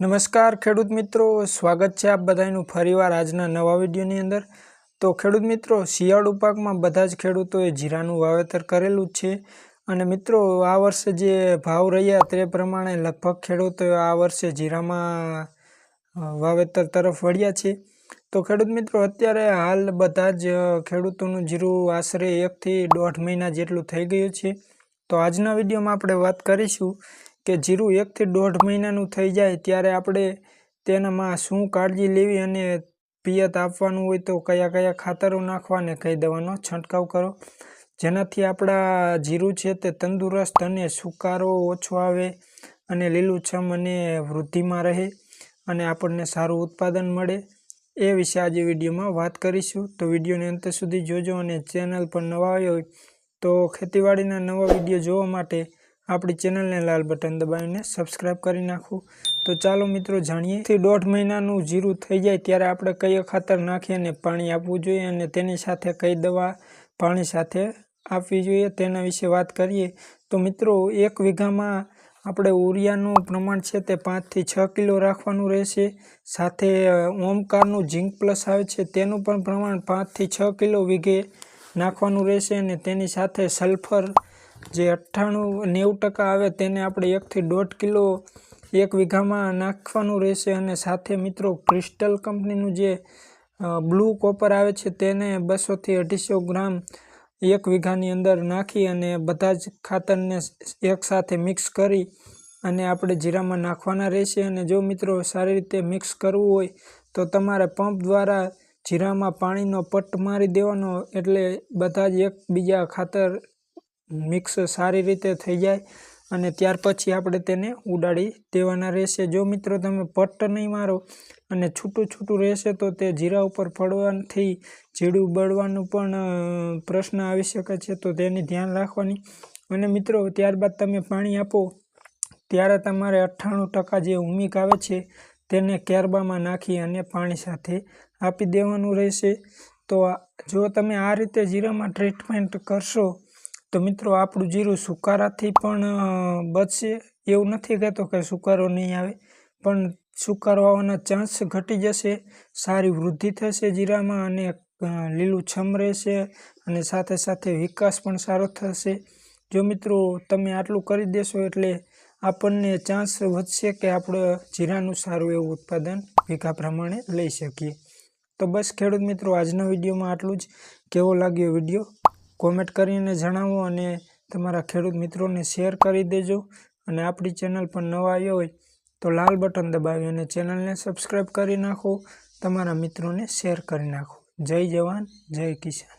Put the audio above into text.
નમસ્કાર ખેડૂત મિત્રો, સ્વાગત છે આપ બધાનું ફરીવાર આજના નવા વિડીયોની અંદર. તો ખેડૂત મિત્રો, શિયાળુ પાકમાં બધા જ ખેડૂતોએ જીરાનું વાવેતર કરેલું છે. અને મિત્રો, આ વર્ષે જે ભાવ રહ્યા તે પ્રમાણે લગભગ ખેડૂતોએ આ વર્ષે જીરામાં વાવેતર તરફ વળ્યા છે. તો ખેડૂત મિત્રો, અત્યારે હાલ બધા જ ખેડૂતોનું જીરું આશરે એકથી દોઢ મહિના જેટલું થઈ ગયું છે. તો આજના વિડીયોમાં આપણે વાત કરીશું કે જીરું એકથી દોઢ મહિનાનું થઈ જાય ત્યારે આપણે તેનામાં શું કાળજી લેવી અને પિયત આપવાનું હોય તો કયા કયા ખાતરો નાખવાને કહી દેવાનો. છંટકાવ કરો. જેનાથી આપણા જીરું છે તે તંદુરસ્ત અને સુકારો ઓછો આવે અને લીલુંછમ અને વૃદ્ધિમાં રહે અને આપણને સારું ઉત્પાદન મળે. એ વિશે આજે વિડીયોમાં વાત કરીશું. તો વિડીયોને અંત સુધી જોજો અને ચેનલ પર નવા આવ્યો હોય તો ખેતીવાડીના નવા વીડિયો જોવા માટે આપણી ચેનલને લાલ બટન દબાવીને સબસ્ક્રાઈબ કરી નાખો. તો ચાલો મિત્રો જાણીએ દોઢ મહિનાનું જીરું થઈ જાય ત્યારે આપણે કયો ખાતર નાખી અને પાણી આપવું જોઈએ અને તેની સાથે કઈ દવા પાણી સાથે આપવી જોઈએ તેના વિશે વાત કરીએ. તો મિત્રો, એક વીઘામાં આપણે ઉરિયાનું પ્રમાણ છે તે પાંચથી છ કિલો રાખવાનું રહેશે. સાથે ઓમકારનું ઝીંક પ્લસ આવે છે તેનું પણ પ્રમાણ પાંચથી છ કિલો વીઘે નાખવાનું રહેશે અને તેની સાથે સલ્ફર જે અઠ્ઠાણું નેવું ટકા આવે તેને આપણે એકથી દોઢ કિલો એક વીઘામાં નાખવાનું રહેશે અને સાથે મિત્રો ક્રિસ્ટલ કંપનીનું જે બ્લુ કોપર આવે છે તેને બસોથી અઢીસો ગ્રામ એક વીઘાની અંદર નાખી અને બધા જ ખાતરને એકસાથે મિક્સ કરી અને આપણે જીરામાં નાખવાના રહેશે. અને જો મિત્રો સારી રીતે મિક્સ કરવું હોય તો તમારે પંપ દ્વારા જીરામાં પાણીનો પટ મારી દેવાનો. એટલે બધા જ એકબીજા ખાતર મિક્સ સારી રીતે થઈ જાય અને ત્યાર પછી આપણે તેને ઉડાડી દેવાના રહેશે. જો મિત્રો તમે પટ્ટ નહીં મારો અને છૂટું છૂટું રહેશે તો તે જીરા ઉપર પડવાથી જીડું બળવાનું પણ પ્રશ્ન આવી શકે છે, તો તેની ધ્યાન રાખવાની. અને મિત્રો, ત્યારબાદ તમે પાણી આપો, ત્યારે તમારે અઠ્ઠાણું ટકા જે ઉમિક આવે છે તેને કેરબામાં નાખી અને પાણી સાથે આપી દેવાનું રહેશે. તો જો તમે આ રીતે જીરામાં ટ્રીટમેન્ટ કરશો તો મિત્રો આપણું જીરું સુકારાથી પણ બચશે. એવું નથી કહેતો કે સુકારો નહીં આવે, પણ સુકારો આવવાના ચાન્સ ઘટી જશે, સારી વૃદ્ધિ થશે જીરામાં અને લીલું લીલુંછમ રહેશે અને સાથે સાથે વિકાસ પણ સારો થશે. જો મિત્રો તમે આટલું કરી દેશો એટલે આપણને ચાન્સ વધશે કે આપણે જીરાનું સારું એવું ઉત્પાદન વીઘા પ્રમાણે લઈ શકીએ. તો બસ ખેડૂત મિત્રો, આજના વિડીયોમાં આટલું જ. કેવો લાગ્યો વીડિયો? કોમેન્ટ કરીને જણાવો અને તમારા ખેડૂત મિત્રોને શેર કરી દેજો. અને આપણી ચેનલ પર નવા આવ્યો હોય તો લાલ બટન દબાવી અને ચેનલને સબસ્ક્રાઈબ કરી નાખો. તમારા મિત્રોને શેર કરી નાખો. જય જવાન, જય કિસાન.